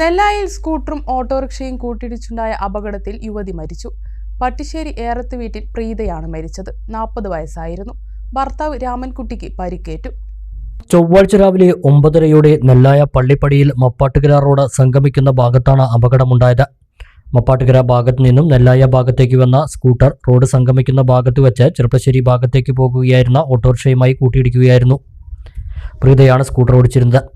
നെല്ലായിൽ സ്കൂട്ടറും ഓട്ടോറിക്ഷയും കൂട്ടിയിടിച്ചുണ്ടായ അപകടത്തിൽ യുവതി മരിച്ചു. പട്ടിശ്ശേരി ഏറത്ത് വീട്ടിൽ പ്രീതയാണ് മരിച്ചത്. നാൽപ്പത് വയസ്സായിരുന്നു. ഭർത്താവ് രാമൻകുട്ടിക്ക് പരിക്കേറ്റു. ചൊവ്വാഴ്ച രാവിലെ ഒമ്പതരയോടെ നെല്ലായ പള്ളിപ്പടിയിൽ മപ്പാട്ടുകര റോഡ് സംഗമിക്കുന്ന ഭാഗത്താണ് അപകടമുണ്ടായത്. മപ്പാട്ടുകര ഭാഗത്തു നിന്നും നെല്ലായ ഭാഗത്തേക്ക് വന്ന സ്കൂട്ടർ റോഡ് സംഗമിക്കുന്ന ഭാഗത്ത് വെച്ച് ചെറുപ്പശ്ശേരി ഭാഗത്തേക്ക് പോകുകയായിരുന്ന ഓട്ടോറിക്ഷയുമായി കൂട്ടിയിടിക്കുകയായിരുന്നു. പ്രീതയാണ് സ്കൂട്ടർ ഓടിച്ചിരുന്നത്.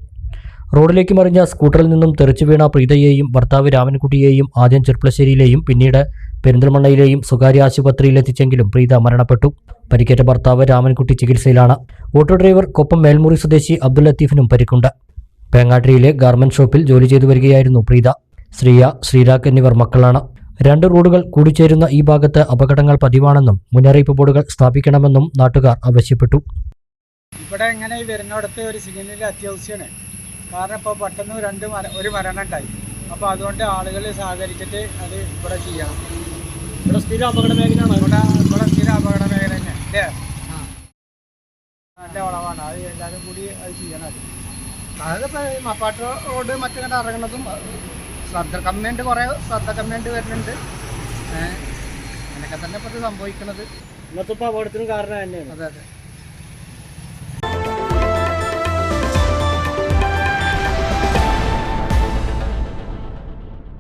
റോഡിലേക്ക് മറിഞ്ഞ സ്കൂട്ടറിൽ നിന്നും തെറിച്ചു വീണ പ്രീതയെയും ഭർത്താവ് രാമൻകുട്ടിയെയും ആദ്യം ചെറുപ്പശ്ശേരിയിലെയും പിന്നീട് പെരിന്തൽമണ്ണയിലെയും സ്വകാര്യ ആശുപത്രിയിലെത്തിച്ചെങ്കിലും പ്രീത മരണപ്പെട്ടു. പരിക്കേറ്റ ഭർത്താവ് രാമൻകുട്ടി ചികിത്സയിലാണ്. ഓട്ടോ ഡ്രൈവർ കൊപ്പം മേൽമുറി സ്വദേശി അബ്ദുൽ ലത്തീഫിനും പരിക്കുണ്ട്. പേങ്ങാട്ടിരിയിലെ ഗാർമെന്റ് ഷോപ്പിൽ ജോലി ചെയ്തു വരികയായിരുന്നു പ്രീത. ശ്രീയ ശ്രീരാഗ് എന്നിവർ മക്കളാണ്. രണ്ട് റോഡുകൾ കൂടിച്ചേരുന്ന ഈ ഭാഗത്ത് അപകടങ്ങൾ പതിവാണെന്നും മുന്നറിയിപ്പ് ബോർഡുകൾ സ്ഥാപിക്കണമെന്നും നാട്ടുകാർ ആവശ്യപ്പെട്ടു. ഇവിടെ ഇങ്ങനെ വരുന്നിടത്ത് ഒരു സിഗ്നലിൽ അത്യാവശ്യമാണ്. കാരണം ഇപ്പോൾ പെട്ടെന്ന് രണ്ട് മര ഒരു മരണം ഉണ്ടായി. അപ്പോൾ അതുകൊണ്ട് ആളുകൾ സഹകരിച്ചിട്ട് അത് ഇവിടെ ചെയ്യണം. ഇവിടെ സ്ഥിര അപകട മേഖലയാണ്? ഇവിടെ ഇവിടെ സ്ഥിര അപകട മേഖല തന്നെ അല്ലേ? നല്ല വളവാണ്. അത് എല്ലാവരും കൂടി അത് ചെയ്യണം അത്. അതായത് ഇപ്പോൾ മപ്പാട്ട് റോഡ് മറ്റിങ്ങോട്ട് ഇറങ്ങുന്നതും ശ്രദ്ധ കമ്മിയുണ്ട് കുറേ ശ്രദ്ധ കമ്മിയുണ്ട് വരുന്നുണ്ട്. ഏഹ് അങ്ങനെയൊക്കെ തന്നെ ഇപ്പോൾ ഇത് സംഭവിക്കുന്നത് ഇന്നത്തെ ഇപ്പോൾ അപകടത്തിന് കാരണം തന്നെയാണ് അതെ അതെ.